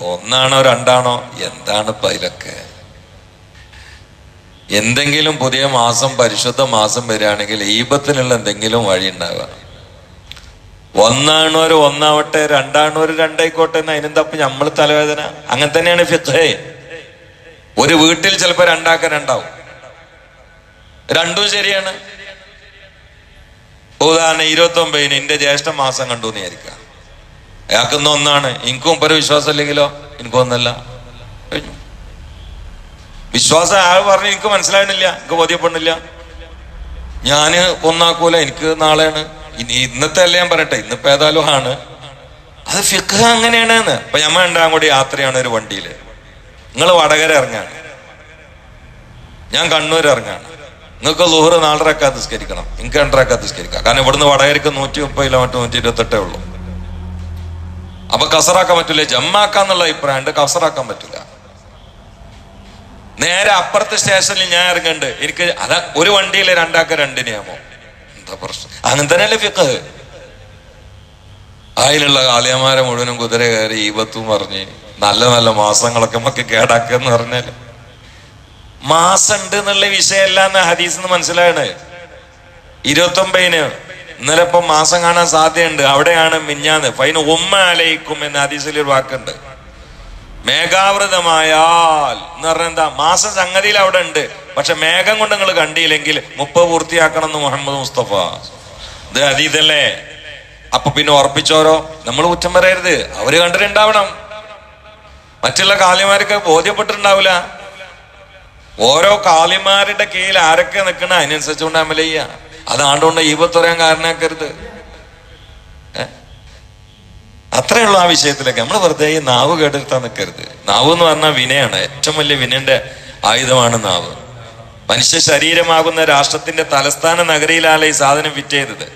ഒന്നാണോ രണ്ടാണോ? എന്താണ് ഇപ്പൊ എന്തെങ്കിലും പുതിയ മാസം പരിശുദ്ധ മാസം വരികയാണെങ്കിൽ ഈപത്തിനുള്ള എന്തെങ്കിലും വഴി ഉണ്ടാവുക. ഒരു ഒന്നാവട്ടെ രണ്ടാണോര് രണ്ടായിക്കോട്ടെ എന്ന് അതിനെന്താ ഇപ്പൊ നമ്മൾ തലവേദന. അങ്ങനെ തന്നെയാണ് ഫിഖേ. ഒരു വീട്ടിൽ ചിലപ്പോ രണ്ടാക്കാൻ രണ്ടാവും രണ്ടും ശരിയാണ്. ഉദാഹരണം ഇരുപത്തി ഒമ്പതിന് എന്റെ ജ്യേഷ്ഠ മാസം കണ്ടു എന്ന് അയാൾക്കിന്ന് ഒന്നാണ്. എനിക്കും മുമ്പ് വിശ്വാസം ഇല്ലെങ്കിലോ എനിക്കൊന്നല്ല. കഴിഞ്ഞു. വിശ്വാസം ആൾ പറഞ്ഞു എനിക്ക് മനസ്സിലാകണില്ല എനിക്ക് ബോധ്യപ്പെടുന്നില്ല. ഞാൻ ഒന്നാക്കൂല എനിക്ക് നാളെയാണ്. ഇനി ഇന്നത്തെ അല്ല ഞാൻ പറയട്ടെ. ഇന്നിപ്പോ ഏതായാലും ആണ്. അത് ഫിഖ് അങ്ങനെയാണ് ഇപ്പൊ ഞമ്മ ഉണ്ടാകാൻ കൂടി യാത്രയാണ് ഒരു വണ്ടിയിൽ നിങ്ങൾ വടകര ഇറങ്ങാണ്. ഞാൻ കണ്ണൂർ ഇറങ്ങാണ്. നിങ്ങൾക്ക് ലോഹറ് നാലരക്കാ നിസ്കരിക്കണം. നിങ്ങൾക്ക് രണ്ടരക്കാ നിസ്കരിക്കാം. കാരണം ഇവിടുന്ന് വടകരക്ക് നൂറ്റി മുപ്പത് കിലോമീറ്റർ നൂറ്റി ഇരുപത്തെട്ടേ ഉള്ളൂ. അപ്പൊ കസറാക്കാൻ പറ്റില്ല ജമ്മാക്കാന്നുള്ള അഭിപ്രായം ഉണ്ട് കസറാക്കാൻ പറ്റില്ല നേരെ അപ്പുറത്തെ സ്റ്റേഷനിൽ ഞാൻ ഇറങ്ങണ്ട്. എനിക്ക് അതാ ഒരു വണ്ടിയിൽ രണ്ടാക്ക രണ്ടിനെയാമോ എന്താ പ്രശ്നം? അങ്ങനെ തന്നെയല്ലേ ഫിക്ക് അതിലുള്ള കാളിയന്മാരെ മുഴുവനും കുതിര കയറി ഈപത്തും പറഞ്ഞ് നല്ല നല്ല മാസങ്ങളൊക്കെ നമുക്ക് കേടാക്കെന്ന് പറഞ്ഞാൽ. മാസം ഉണ്ട് എന്നുള്ള വിഷയമല്ല എന്ന് ഹദീസ് മനസ്സിലായണേ ഇരുപത്തി ഒമ്പതിന് ഇന്നലെ ഇപ്പം മാസം കാണാൻ സാധ്യതയുണ്ട്. അവിടെയാണ് മിഞ്ഞാന്ന്. ഫൈന ഉമ്മ അലയിക്കും എന്ന ഹദീസിലൊരു വാക്കുണ്ട്. മേഘാവൃതമായാൽ എന്ന് പറഞ്ഞാൽ എന്താ? മാസ സംഗതിയിൽ അവിടെ ഉണ്ട്. പക്ഷെ മേഘം കൊണ്ട് നിങ്ങൾ കണ്ടില്ലെങ്കിൽ മുപ്പ പൂർത്തിയാക്കണം എന്ന് മുഹമ്മദ് മുസ്തഫ. ഇത് അതീതല്ലേ? അപ്പൊ പിന്നെ ഉറപ്പിച്ചോരോ? നമ്മൾ കുറ്റം പറയരുത്. അവർ കണ്ടിട്ടുണ്ടാവണം. മറ്റുള്ള കാലിമാർക്ക് ബോധ്യപ്പെട്ടിട്ടുണ്ടാവില്ല. ഓരോ കാളിമാരുടെ കീഴിൽ ആരൊക്കെ നിൽക്കണ അതിനനുസരിച്ചുകൊണ്ട് അമല ചെയ്യ. അതാണ്ടുകൊണ്ട് ഈപത്തുറയാൻ കാരണമാക്കരുത് അത്രയുള്ള ആ വിഷയത്തിലൊക്കെ. നമ്മൾ വെറുതെ ഈ നാവ് കേടെടുത്താൻ നിൽക്കരുത് നാവ് എന്ന് പറഞ്ഞാൽ വിനയാണ്. ഏറ്റവും വലിയ വിനന്റെ ആയുധമാണ് നാവ്. മനുഷ്യ ശരീരമാകുന്ന രാഷ്ട്രത്തിന്റെ തലസ്ഥാന നഗരിയിലാണ് ഈ സാധനം ഫിറ്റ് ചെയ്തത്?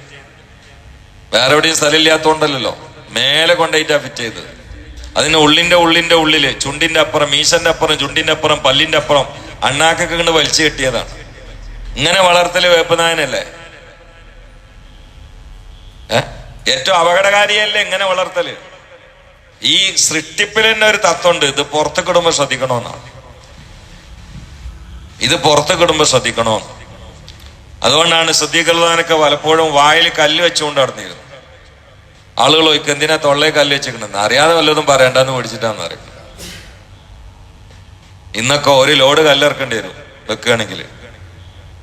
വേറെ എവിടെയും സ്ഥലമില്ലാത്തോണ്ടല്ലോ മേലെ കൊണ്ടേറ്റാ ഫിറ്റ് ചെയ്തത്. അതിന് ഉള്ളിന്റെ ഉള്ളിന്റെ ഉള്ളിൽ ചുണ്ടിന്റെ അപ്പുറം മീശന്റെ അപ്പുറം ചുണ്ടിന്റെ അപ്പുറം പല്ലിന്റെ അപ്പുറം അണ്ണാക്കൊക്കെ കണ്ട് വലിച്ചു കെട്ടിയതാണ്. ഇങ്ങനെ വളർത്തൽ വേപ്പനായനല്ലേ ഏറ്റവും അപകടകാരിയല്ലേ ഇങ്ങനെ വളർത്തൽ? ഈ സൃഷ്ടിപ്പിൽ തന്നെ ഒരു തത്വമുണ്ട്. ഇത് പുറത്ത് കിടുമ്പോ ശ്രദ്ധിക്കണമെന്നാണ് ഇത് പുറത്ത് കിടുമ്പോ ശ്രദ്ധിക്കണോ അതുകൊണ്ടാണ് ശ്രദ്ധിക്കുന്നതിനൊക്കെ പലപ്പോഴും വായിൽ കല്ല് വെച്ചുകൊണ്ട് നടന്നിരുന്നു ആളുകൾ എന്തിനാ തൊള്ളയെ കല്ല് വെച്ചിരിക്കണെന്ന് അറിയാതെ വല്ലതും പറയണ്ടെന്ന് പഠിച്ചിട്ടാന്ന് അറിയും ഇന്നൊക്കെ ഒരു ലോഡ് കല്ലിറക്കേണ്ടി വരും. വെക്കുകയാണെങ്കിൽ.